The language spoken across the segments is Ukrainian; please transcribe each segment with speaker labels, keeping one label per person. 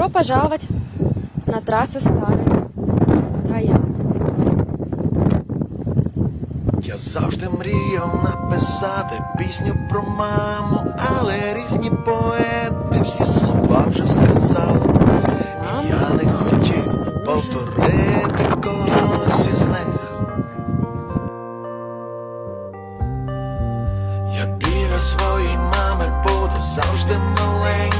Speaker 1: Добро пожаловать на трассы старих троян.
Speaker 2: Я завжди мріяв написати пісню про маму, але різні поети всі слова вже сказали. І я не хотів повторити когось із них. Я біля своєї мами буду завжди тільки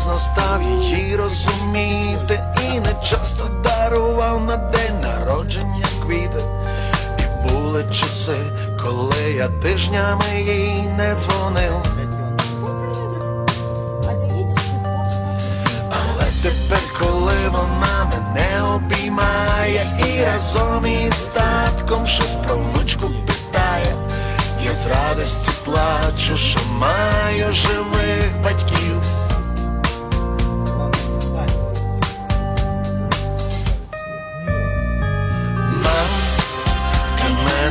Speaker 2: Пізно став її розуміти І не часто дарував на день народження квіти. І були часи, коли я тижнями їй не дзвонив. Але тепер, коли вона мене обіймає І разом із татком щось про внучку питає Я з радості плачу, що маю живих батьків